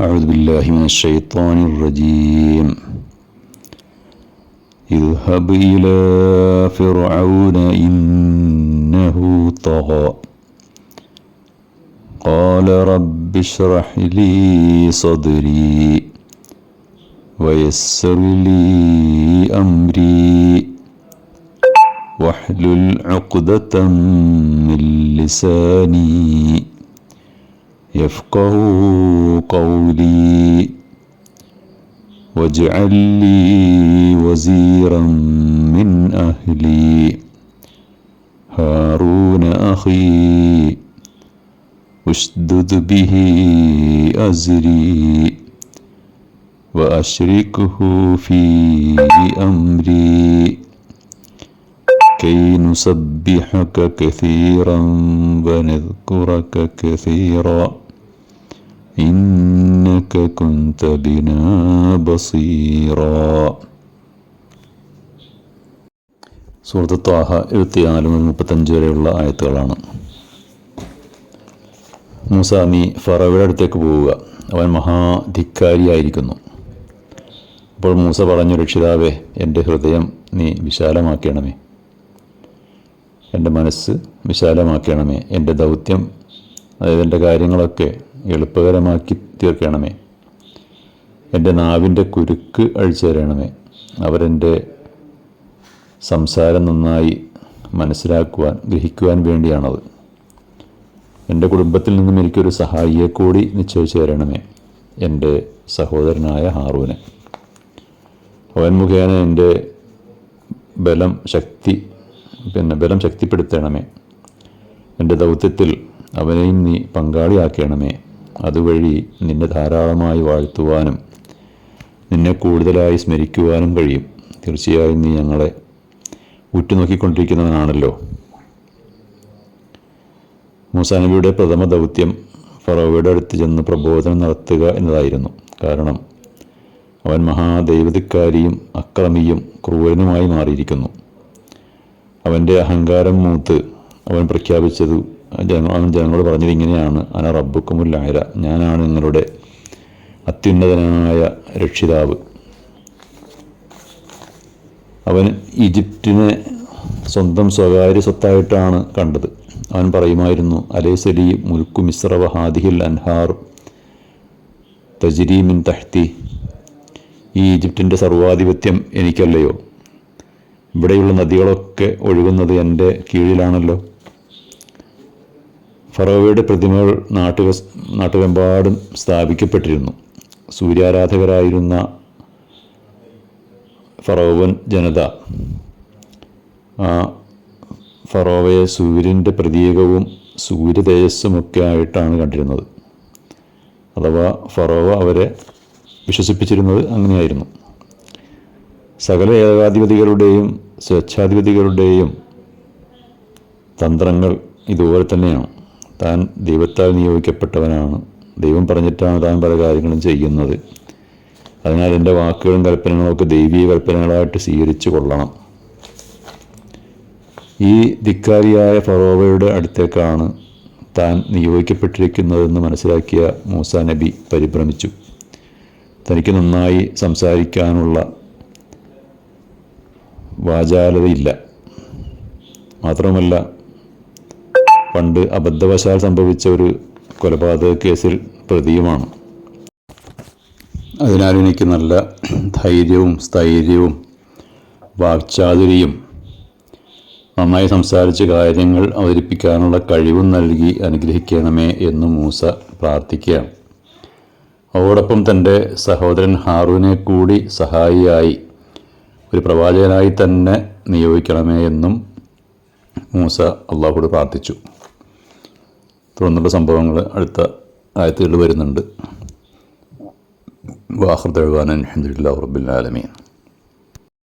أعوذ بالله من الشيطان الرجيم. اذهب إلى فرعون إنه طغى. قال رب اشرح لي صدري ويسر لي أمري. واحلل عقدة من لساني. يفقه قولي واجعل لي وزيرا من أهلي. هارون أخي اشدد به أزري وأشركه في أمري. كي نسبحك كثيرا ونذكرك كثيرا. إنك كنت بنا بصيرا സുഹൃത്ത് ത്വാഹ എഴുപത്തിനാല് മുതൽ മുപ്പത്തഞ്ച് വരെയുള്ള ആയത്തുകളാണ് മൂസ നീ ഫറവയുടെ അടുത്തേക്ക് പോവുക അവൻ മഹാധിക്കാരിയായിരിക്കുന്നു അപ്പോൾ മൂസ പറഞ്ഞു രക്ഷിതാവേ എൻ്റെ ഹൃദയം നീ വിശാലമാക്കണമേ എൻ്റെ മനസ്സ് വിശാലമാക്കണമേ എൻ്റെ ദൗത്യം അതായത് എൻ്റെ കാര്യങ്ങളൊക്കെ എളുപ്പകരമാക്കി തീർക്കണമേ എന്റെ നാവിന്റെ കുരുക്ക് അഴിച്ചു തരണമേ. അവരെന്റെ സംസാരം നന്നായി മനസ്സിലാക്കുവാൻ ഗ്രഹിക്കുവാൻ വേണ്ടിയാണത്. എന്റെ കുടുംബത്തിൽ നിന്നും എനിക്കൊരു സഹായിയെ കൂടി നിശ്ചയിച്ചു തരണമേ എന്റെ സഹോദരനായ ഹാറൂനെ. അവൻ മുഖേന എന്റെ ബലം ശക്തി പിന്നെ ബലം ശക്തിപ്പെടുത്തണമേ. എന്റെ ദൗത്യത്തിൽ അവനെയും നീ പങ്കാളിയാക്കണമേ. അതുവഴി നിന്നെ ധാരാളമായി വാഴ്ത്തുവാനും നിന്നെ കൂടുതലായി സ്മരിക്കുവാനും കഴിയും. തീർച്ചയായും നീ ഞങ്ങളെ ഉറ്റുനോക്കിക്കൊണ്ടിരിക്കുന്നവനാണല്ലോ. മൂസാനബിയുടെ പ്രഥമ ദൗത്യം ഫറോവയുടെ അടുത്ത് ചെന്ന് പ്രബോധനം നടത്തുക എന്നതായിരുന്നു. കാരണം അവൻ മഹാദൈവതിക്കാരിയും അക്രമിയും ക്രൂരനുമായി മാറിയിരിക്കുന്നു. അവന്റെ അഹങ്കാരം മൂത്ത് അവൻ പ്രഖ്യാപിച്ചത് അവൻ ജനങ്ങളോട് പറഞ്ഞത് ഇങ്ങനെയാണ്. അന റബ്ബുക്കുമുല്ലായ ഞാനാണ് നിങ്ങളുടെ അത്യുന്നതനായ രക്ഷിതാവ്. അവൻ ഈജിപ്തിനെ സ്വന്തം സ്വകാര്യ സ്വത്തായിട്ടാണ് കണ്ടത്. അവൻ പറയുമായിരുന്നു അലേസലി മുൽക്കു മിശ്രവ ഹാദിഹിൽ അൻഹാർ തജിരീമിൻ തഹ്തി. ഈ ഈജിപ്തിന്റെ സർവാധിപത്യം എനിക്കല്ലയോ? ഇവിടെയുള്ള നദികളൊക്കെ ഒഴുകുന്നത് എന്റെ കീഴിലാണല്ലോ. ഫറോവയുടെ പ്രതിമകൾ നാട്ടുക നാട്ടുകെമ്പാടും സ്ഥാപിക്കപ്പെട്ടിരുന്നു. സൂര്യാരാധകരായിരുന്ന ഫറോവൻ ജനത ആ ഫറോവയെ സൂര്യന്റെ പ്രതീകവും സൂര്യതേജസ്സുമൊക്കെ ആയിട്ടാണ് കണ്ടിരുന്നത്. അഥവാ ഫറോവ അവരെ വിശ്വസിപ്പിച്ചിരുന്നത് അങ്ങനെയായിരുന്നു. സകല ഏകാധിപതികളുടെയും സ്വേച്ഛാധിപതികളുടെയും തന്ത്രങ്ങൾ ഇതുപോലെ തന്നെയാണ്. താൻ ദൈവത്താൽ നിയോഗിക്കപ്പെട്ടവനാണ്. ദൈവം പറഞ്ഞിട്ടാണ് താൻ പല കാര്യങ്ങളും ചെയ്യുന്നത്. അതിനാൽ എന്റെ വാക്കുകളും കൽപ്പനകളും ഒക്കെ ദൈവീയ കൽപ്പനകളായിട്ട് സ്വീകരിച്ചു കൊള്ളണം. ഈ ധിക്കാരിയായ ഫറോവയുടെ അടുത്തേക്കാണ് താൻ നിയോഗിക്കപ്പെട്ടിരിക്കുന്നതെന്ന് മനസ്സിലാക്കിയ മൂസ നബി പരിഭ്രമിച്ചു. തനിക്ക് നന്നായി സംസാരിക്കാനുള്ള വാചാലതയില്ല. മാത്രമല്ല പണ്ട് അബദ്ധവശാൽ സംഭവിച്ച ഒരു കൊലപാതക കേസിൽ പ്രതിയുമാണ്. അതിനാൽ എനിക്ക് നല്ല ധൈര്യവും സ്ഥൈര്യവും വാക്ചാതുരിയും നന്നായി സംസാരിച്ച് കാര്യങ്ങൾ അവതരിപ്പിക്കാനുള്ള കഴിവും നൽകി അനുഗ്രഹിക്കണമേ എന്ന് മൂസ പ്രാർത്ഥിക്കുകയാണ്. അതോടൊപ്പം തന്റെ സഹോദരൻ ഹാറൂനെ കൂടി സഹായിയായി ഒരു പ്രവാചകനായി തന്നെ നിയോഗിക്കണമേ എന്നും മൂസ അള്ളാഹുട് പ്രാർത്ഥിച്ചു. തുടർന്നുള്ള സംഭവങ്ങൾ അടുത്ത ആയത്തുകളിൽ വരുന്നുണ്ട്. വാഹൃദ് അലഹമുല്ലാ റബ്ബുൽ ആലമീൻ.